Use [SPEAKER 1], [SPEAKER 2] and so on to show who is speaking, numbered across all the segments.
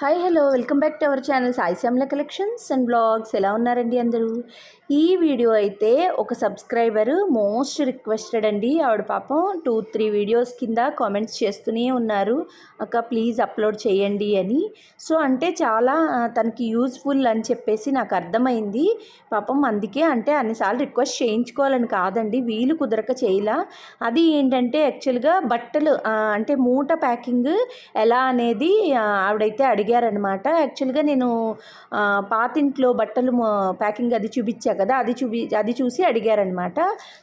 [SPEAKER 1] Hi hello welcome back to our channel Sai collections and blogs ఎలా ఉన్నారండి అందరూ? ఈ వీడియో అయితే ఒక సబ్స్క్రైబర్ మోస్ట్ రిక్వెస్టెడ్ అండి. ఆవిడ పాపం టూ త్రీ వీడియోస్ కింద కామెంట్స్ చేస్తూనే ఉన్నారు. అక్క ప్లీజ్ అప్లోడ్ చేయండి అని. సో అంటే చాలా తనకి యూజ్ఫుల్ అని చెప్పేసి నాకు అర్థమైంది. పాపం అందుకే అంటే అన్నిసార్లు రిక్వెస్ట్ చేయించుకోవాలని కాదండి. వీలు కుదరక చేయలా. అది ఏంటంటే యాక్చువల్గా బట్టలు అంటే మూట ప్యాకింగ్ ఎలా అనేది ఆవిడైతే అడిగి అడిగారనమాట యాక్చువల్గా నేను పాతింట్లో బట్టలు ప్యాకింగ్ అది చూపించా కదా అది చూపి అది చూసి అడిగారనమాట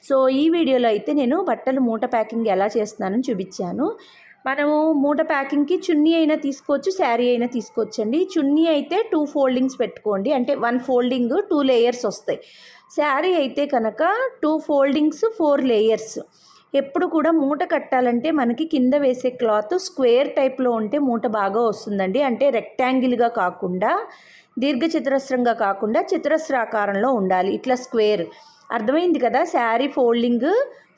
[SPEAKER 1] సో ఈ వీడియోలో అయితే నేను బట్టలు మూట ప్యాకింగ్ ఎలా చేస్తున్నానని చూపించాను. మనము మూట ప్యాకింగ్కి చున్నీ అయినా తీసుకోవచ్చు శారీ అయినా తీసుకోవచ్చండి. చున్నీ అయితే టూ ఫోల్డింగ్స్ పెట్టుకోండి. అంటే వన్ ఫోల్డింగ్ టూ లేయర్స్ వస్తాయి. శారీ అయితే కనుక టూ ఫోల్డింగ్స్ ఫోర్ లేయర్స్. ఎప్పుడు కూడా మూట కట్టాలంటే మనకి కింద వేసే క్లాత్ స్క్వేర్ టైప్లో ఉంటే మూట బాగా వస్తుందండి. అంటే రెక్టాంగిల్గా కాకుండా దీర్ఘచతురస్రంగా కాకుండా చతురస్రాకారంలో ఉండాలి. ఇట్లా స్క్వేర్. అర్థమైంది కదా? శారీ ఫోల్డింగ్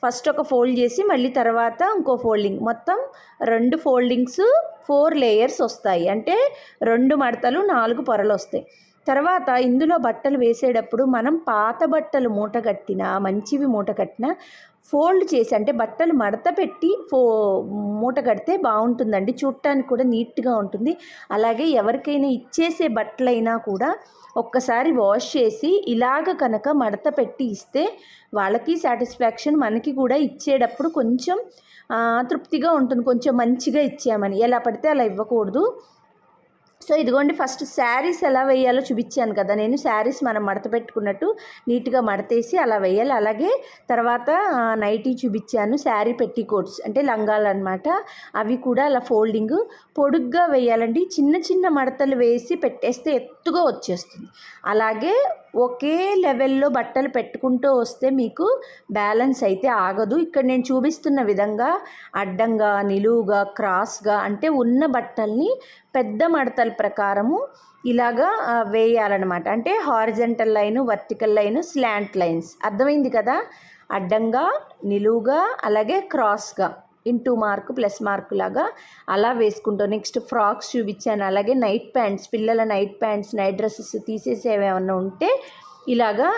[SPEAKER 1] ఫస్ట్ ఒక ఫోల్డ్ చేసి మళ్ళీ తర్వాత ఇంకో ఫోల్డింగ్. మొత్తం రెండు ఫోల్డింగ్స్ ఫోర్ లేయర్స్ వస్తాయి. అంటే రెండు మడతలు నాలుగు పొరలు వస్తాయి. తర్వాత ఇందులో బట్టలు వేసేటప్పుడు మనం పాత బట్టలు మూట కట్టినా మంచివి మూట కట్టినా ఫోల్డ్ చేసి అంటే బట్టలు మడత పెట్టి ఫో మూట కడితే బాగుంటుందండి. చూడటానికి కూడా నీట్గా ఉంటుంది. అలాగే ఎవరికైనా ఇచ్చేసే బట్టలైనా కూడా ఒక్కసారి వాష్ చేసి ఇలాగ కనుక మడత పెట్టి ఇస్తే వాళ్ళకి సాటిస్ఫాక్షన్ మనకి కూడా ఇచ్చేటప్పుడు కొంచెం తృప్తిగా ఉంటుంది. కొంచెం మంచిగా ఇచ్చామని ఎలా పడితే అలా ఇవ్వకూడదు. సో ఇదిగోండి ఫస్ట్ శారీస్ ఎలా వేయాలో చూపించాను కదా. నేను శారీస్ మనం మడత పెట్టుకున్నట్టు నీట్గా మడతేసి అలా వేయాలి. అలాగే తర్వాత నైటీ చూపించాను శారీ పెట్టి కోట్స్ అంటే లంగాలు అనమాట అవి కూడా అలా ఫోల్డింగ్ పొడుగ్గా వేయాలండి. చిన్న చిన్న మడతలు వేసి పెట్టేస్తే ఎత్తుగా వచ్చేస్తుంది. అలాగే ఒకే లెవెల్లో బట్టలు పెట్టుకుంటూ వస్తే మీకు బ్యాలెన్స్ అయితే ఆగదు. ఇక్కడ నేను చూపిస్తున్న విధంగా అడ్డంగా నిలువుగా క్రాస్గా అంటే ఉన్న బట్టల్ని పెద్ద మడతల ప్రకారము ఇలాగా వేయాలన్నమాట. అంటే horizontal line vertical line slant lines. అర్థమైంది కదా? అడ్డంగా నిలువుగా అలాగే క్రాస్గా. ఇంటూ మార్క్ ప్లస్ మార్క్ లాగా అలా వేసుకుంటాం నెక్స్ట్ ఫ్రాక్స్ చూపించాను. అలాగే నైట్ ప్యాంట్స్ పిల్లల నైట్ ప్యాంట్స్ నైట్ డ్రెస్సెస్ తీసేసేవి ఏమైనా ఉంటే ఇలాగా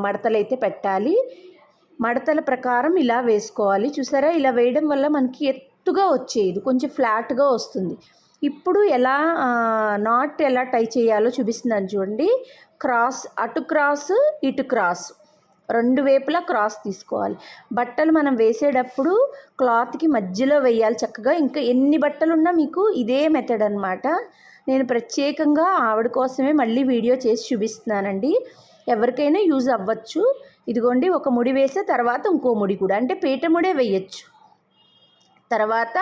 [SPEAKER 1] మడతలు అయితే పెట్టాలి. మడతల ప్రకారం ఇలా వేసుకోవాలి. చూసారా? ఇలా వేయడం వల్ల మనకి ఎత్తుగా వచ్చేది. కొంచెం ఫ్లాట్గా వస్తుంది. ఇప్పుడు ఎలా నాట్ ఎలా టై చేయాలో చూపిస్తున్నాను చూడండి. క్రాస్ అటు క్రాస్ ఇటు క్రాస్. రెండు వైపులా క్రాస్ తీసుకోవాలి. బట్టలు మనం వేసేటప్పుడు క్లాత్కి మధ్యలో వేయాలి చక్కగా. ఇంకా ఎన్ని బట్టలు ఉన్నా మీకు ఇదే మెథడ్ అనమాట నేను ప్రత్యేకంగా ఆవిడ కోసమే మళ్ళీ వీడియో చేసి చూపిస్తున్నానండి. ఎవరికైనా యూజ్ అవ్వచ్చు. ఇదిగోండి ఒక ముడి వేసే తర్వాత ఇంకో ముడి కూడా. అంటే పీట ముడే వేయచ్చు. తర్వాత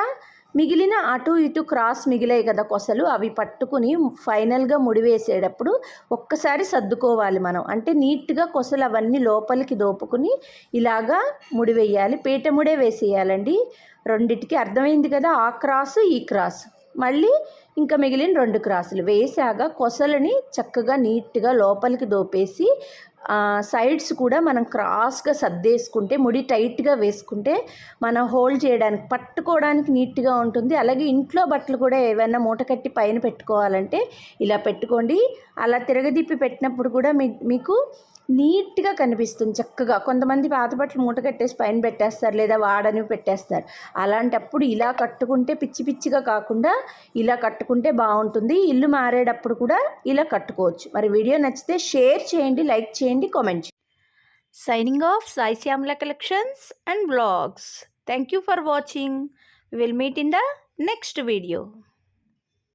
[SPEAKER 1] మిగిలిన అటు ఇటు క్రాస్ మిగిలాయి కదా కొసలు అవి పట్టుకుని ఫైనల్గా ముడివేసేటప్పుడు ఒక్కసారి సర్దుకోవాలి మనం. అంటే నీట్గా కొసలు అవన్నీ లోపలికి దోపుకుని ఇలాగా ముడివేయాలి. పీట ముడే వేసేయాలండి. రెండిటికి అర్థమైంది కదా? ఆ క్రాస్ ఈ క్రాస్. మళ్ళీ ఇంకా మిగిలిన రెండు క్రాసులు. వేసాక కొసలని చక్కగా నీట్గా లోపలికి దోపేసి సైడ్స్ కూడా మనం క్రాస్గా సర్దేసుకుంటే ముడి టైట్గా వేసుకుంటే మనం హోల్డ్ చేయడానికి పట్టుకోవడానికి నీట్గా ఉంటుంది. అలాగే ఇంట్లో బట్టలు కూడా ఏవైనా మూట కట్టి పైన పెట్టుకోవాలంటే ఇలా పెట్టుకోండి. అలా తిరగదిప్పి పెట్టినప్పుడు కూడా మీ మీకు నీట్గా కనిపిస్తుంది చక్కగా. కొంతమంది పాత బట్టలు మూట కట్టేసి పైన పెట్టేస్తారు లేదా వాడని పెట్టేస్తారు. అలాంటప్పుడు ఇలా కట్టుకుంటే పిచ్చి పిచ్చిగా కాకుండా ఇలా కట్టుకుంటే బాగుంటుంది. ఇల్లు మారేటప్పుడు కూడా ఇలా కట్టుకోవచ్చు. మరి వీడియో నచ్చితే షేర్ చేయండి లైక్ చేయండి కామెంట్ చేయండి. Signing off Sai Shyamala collections and blogs thank you for watching will meet in the next video